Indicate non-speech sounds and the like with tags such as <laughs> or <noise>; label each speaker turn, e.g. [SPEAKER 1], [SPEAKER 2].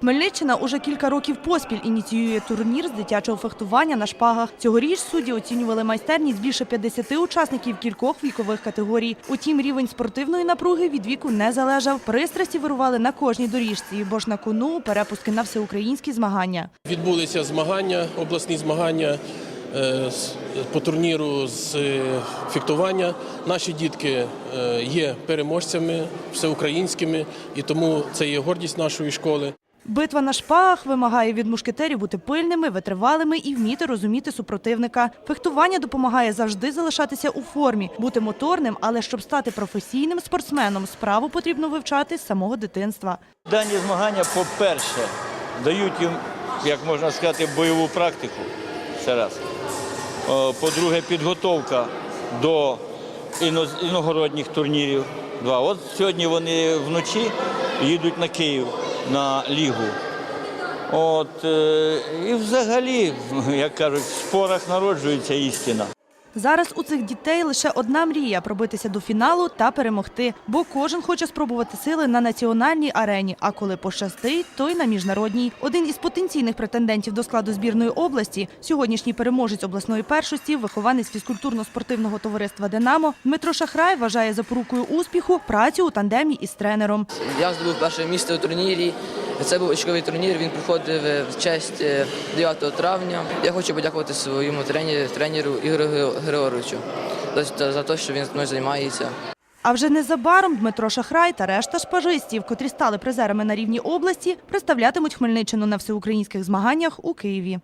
[SPEAKER 1] Хмельниччина уже кілька років поспіль ініціює турнір з дитячого фехтування на шпагах. Цьогоріч судді оцінювали майстерність більше 50 учасників кількох вікових категорій. Утім, рівень спортивної напруги від віку не залежав. Пристрасті вирували на кожній доріжці, бо ж на кону перепуски на всеукраїнські змагання.
[SPEAKER 2] Відбулися змагання, обласні змагання е, по турніру з е, фехтування. Наші дітки е, є переможцями всеукраїнськими, і тому це є гордість нашої школи.
[SPEAKER 1] Битва на шпагах вимагає від мушкетерів бути пильними, витривалими і вміти розуміти супротивника. Фехтування допомагає завжди залишатися у формі, бути моторним, але щоб стати професійним спортсменом, справу потрібно вивчати з самого дитинства.
[SPEAKER 3] Дані змагання, по-перше, дають їм, як можна сказати, бойову практику. Це раз. По-друге, підготовка до іно- іногородніх турнірів. Два. От сьогодні вони вночі їдуть на Київ на лігу. От, е, і взагалі, <laughs> як кажуть, в спорах народжується істина.
[SPEAKER 1] Зараз у цих дітей лише одна мрія пробитися до фіналу та перемогти, бо кожен хоче спробувати сили на національній арені. А коли пощастить, то й на міжнародній. Один із потенційних претендентів до складу збірної області, сьогоднішній переможець обласної першості, вихованець фізкультурно-спортивного товариства Динамо Дмитро Шахрай вважає запорукою успіху працю у тандемі із тренером.
[SPEAKER 4] Я здобув перше місце у турнірі. Це був очковий турнір. Він проходив е, в честь е, 9 травня. Я хочу подякувати своєму тренеру, тренеру Ігорю Григоровичу за те, що він мною займається.
[SPEAKER 1] А вже незабаром Дмитро Шахрай та решта шпажистів, котрі стали призерами на рівні області, представлятимуть Хмельниччину на всеукраїнських змаганнях у Києві.